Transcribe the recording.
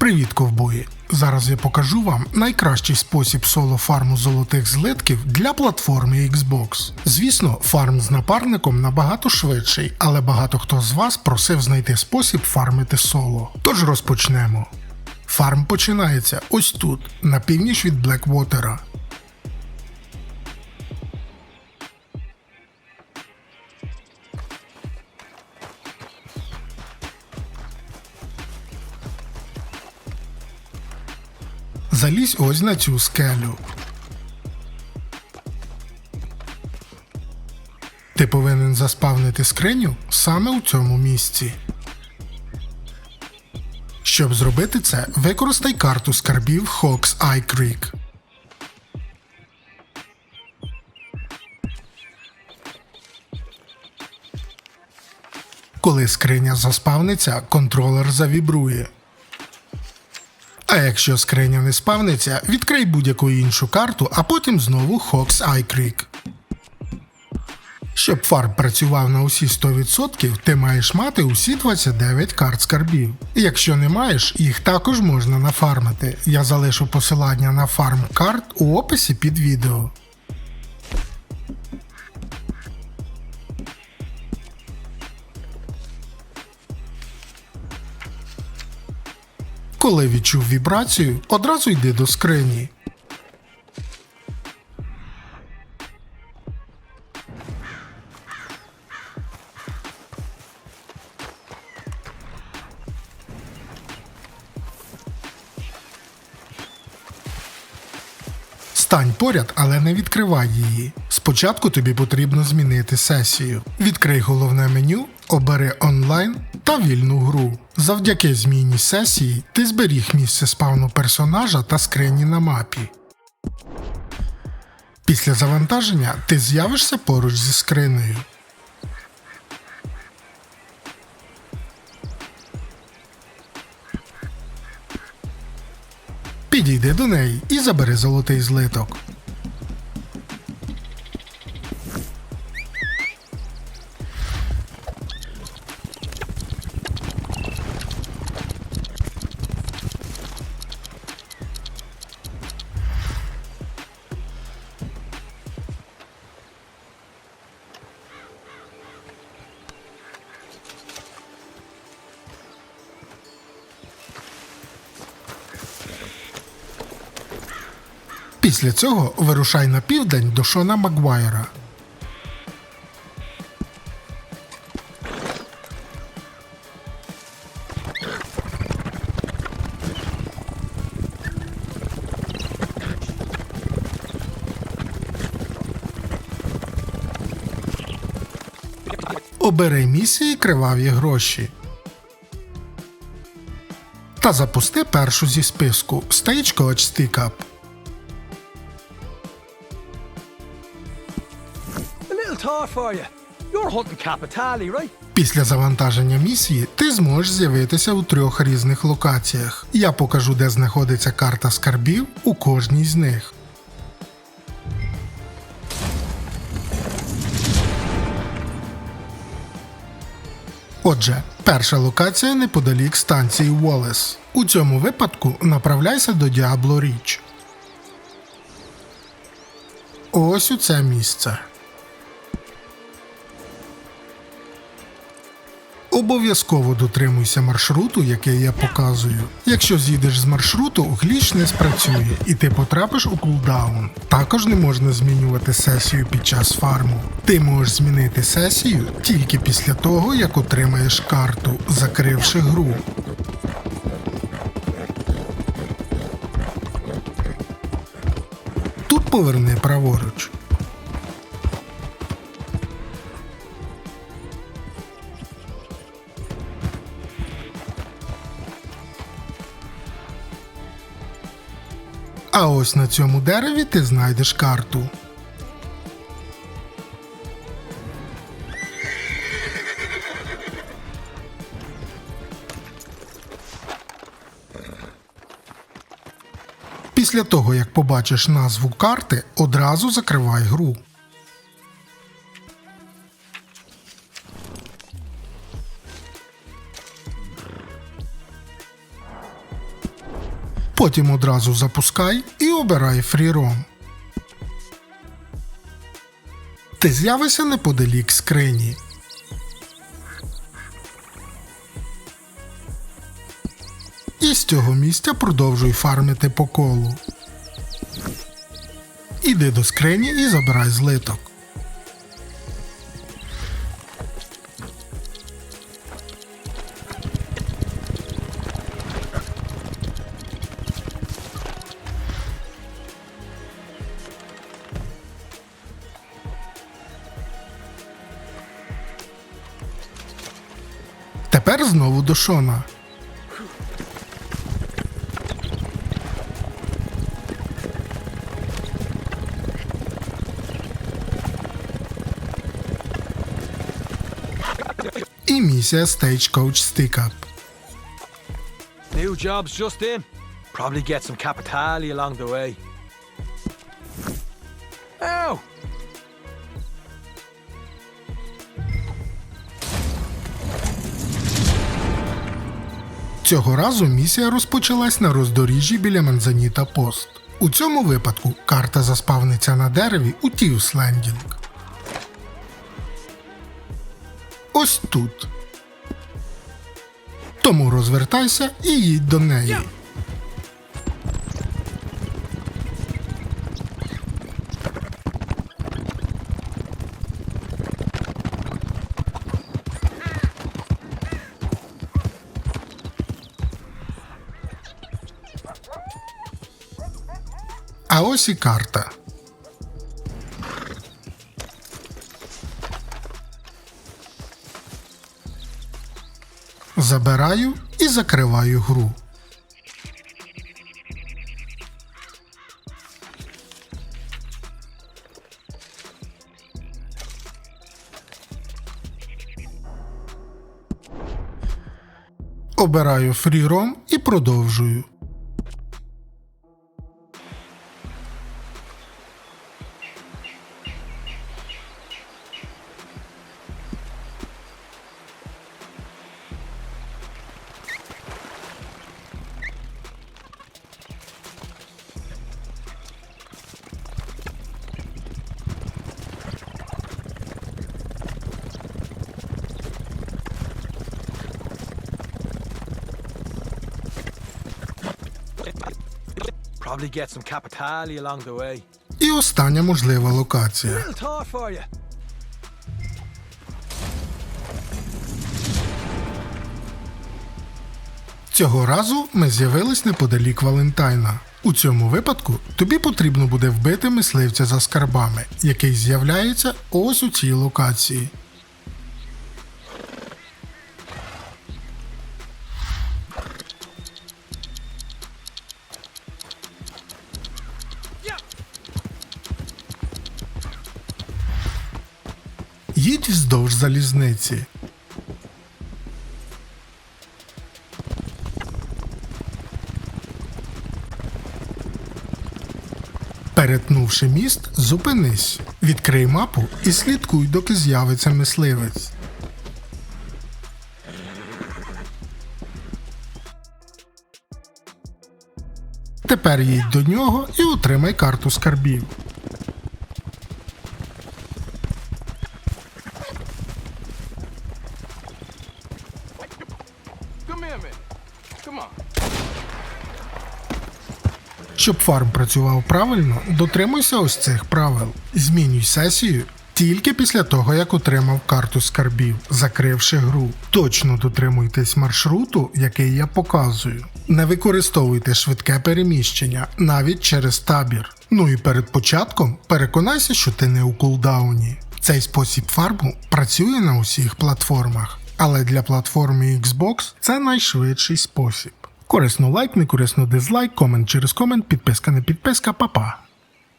Привіт, ковбої! Зараз я покажу вам найкращий спосіб соло фарму золотих злитків для платформи Xbox. Звісно, фарм з напарником набагато швидший, але багато хто з вас просив знайти спосіб фармити соло. Тож розпочнемо. Фарм починається ось тут, на північ від Блеквотера. Залізь ось на цю скелю. Ти повинен заспавнити скриню саме у цьому місці. Щоб зробити це, використай карту скарбів Hawks Eye Creek. Коли скриня заспавниться, контролер завібрує. Якщо скриня не спавниться, відкрий будь-яку іншу карту, а потім знову Hawks Eye Creek. Щоб фарм працював на усі 100%, ти маєш мати усі 29 карт скарбів. Якщо не маєш, їх також можна нафармити. Я залишу посилання на фарм карт у описі під відео. Коли відчув вібрацію, одразу йди до скрині. Стань поряд, але не відкривай її. Спочатку тобі потрібно змінити сесію. Відкрий головне меню, обери онлайн та вільну гру. Завдяки зміні сесії ти зберіг місце спавну персонажа та скрині на мапі. Після завантаження ти з'явишся поруч зі скринею. Підійди до неї і забери золотий злиток. Після цього вирушай на південь до Шона Макгуайра. Обери місії криваві гроші. Та запусти першу зі списку Stagecoach Stick-Up. Після завантаження місії ти зможеш з'явитися у трьох різних локаціях. Я покажу, де знаходиться карта скарбів у кожній з них. Отже, перша локація неподалік станції Уоллес. У цьому випадку направляйся до Діабло Річ. Ось у це місце. Обов'язково дотримуйся маршруту, який я показую. Якщо з'їдеш з маршруту, гліч не спрацює і ти потрапиш у кулдаун. Також не можна змінювати сесію під час фарму. Ти можеш змінити сесію тільки після того, як отримаєш карту, закривши гру. Тут поверни праворуч. А ось на цьому дереві ти знайдеш карту. Після того, як побачиш назву карти, одразу закривай гру. Потім одразу запускай і обирай FreeRoam. Ти з'явишся неподалік скрині. І з цього місця продовжуй фармити по колу. Іди до скрині і забирай злиток. Тепер знову до Шона. І місія Stagecoach Stick-Up. New jobs just in. Probably get some capitali along the way. Цього разу місія розпочалась на роздоріжжі біля Манзаніта Пост. У цьому випадку карта заспавниться на дереві у Тіус Лендінг. Ось тут. Тому розвертайся і їдь до неї. А ось і карта. Забираю і закриваю гру. Обираю фріром і продовжую. Probably get some capitali along the way. І остання можлива локація. Little thought for you. Цього разу ми з'явились неподалік Валентайна. У цьому випадку тобі потрібно буде вбити мисливця за скарбами, який з'являється ось у цій локації. Їдь вздовж залізниці. Перетнувши міст, зупинись, відкрий мапу і слідкуй, доки з'явиться мисливець. Тепер їдь до нього і отримай карту скарбів. Щоб фарм працював правильно, дотримуйся ось цих правил. Змінюй сесію тільки після того, як отримав карту скарбів, закривши гру. Точно дотримуйтесь маршруту, який я показую. Не використовуйте швидке переміщення навіть через табір. Ну і перед початком переконайся, що ти не у кулдауні. Цей спосіб фарму працює на усіх платформах, але для платформи Xbox це найшвидший спосіб. Корисно лайк, не корисно дизлайк, комент через комент, підписка не підписка, па-па.